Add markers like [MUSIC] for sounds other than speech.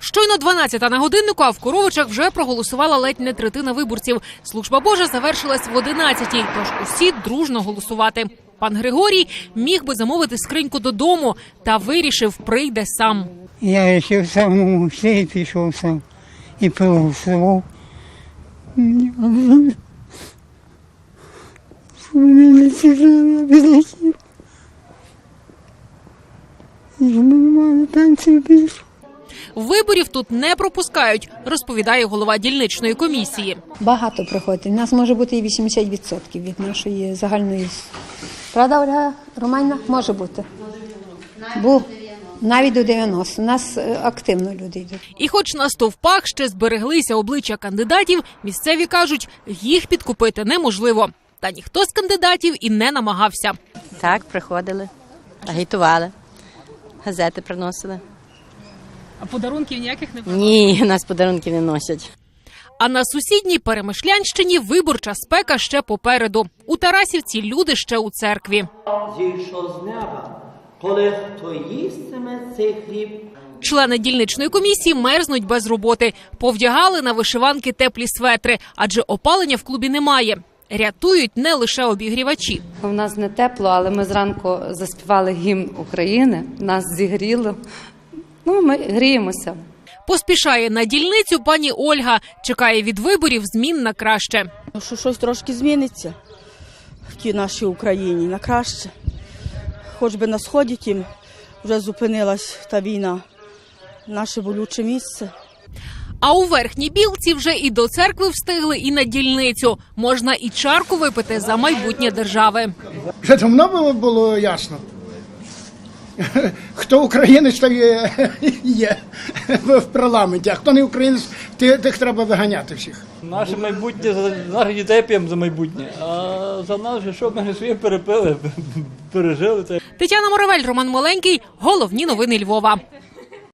Щойно 12 на годиннику, а в Коровичах вже проголосувала ледь не третина виборців. Служба Божа завершилась в 11-й, тож усі дружно голосувати. Пан Григорій міг би замовити скриньку додому, та вирішив, прийде сам. Я ще в самому все і пішов сам і проголосував. Я нормально танці пішов. Виборів тут не пропускають, розповідає голова дільничної комісії. Багато приходить. У нас може бути і 80% від нашої загальної. Правда, Ольга Романівна? Може бути. Бо навіть до 90. У нас е, активно люди йдуть. І, хоч на стовпах ще збереглися обличчя кандидатів, місцеві кажуть, їх підкупити неможливо. Та ніхто з кандидатів і не намагався. Так, приходили, агітували, газети приносили. А подарунків ніяких не Ні, нас подарунки не носять. А на сусідній Перемишлянщині виборча спека ще попереду. У Тарасівці люди ще у церкві. зійшов з неба, коли хто їстиме цей хліб, Члени дільничної комісії мерзнуть без роботи. Повдягали на вишиванки теплі светри, адже опалення в клубі немає. Рятують не лише обігрівачі. У нас не тепло, але ми зранку заспівали гімн України. Нас зігріло. Ну, ми гріємося. Поспішає на дільницю пані Ольга. Чекає від виборів змін на краще. Ну, що щось трошки зміниться в тій нашій Україні на краще. Хоч би на сході тім вже зупинилась та війна, наше болюче місце. А у верхній білці вже і до церкви встигли, і на дільницю. Можна і чарку випити за майбутнє держави. Вже давно було, було ясно. [LAUGHS] Хто українець, то є, [LAUGHS] є в парламенті, а хто не українець, ти- тих треба виганяти всіх. Наше майбутнє за наших дітей п'ємо за майбутнє. А за нас, же, що ми своє перепили, [LAUGHS] пережили це. Тетяна Моравель, Роман Маленький. Головні новини Львова.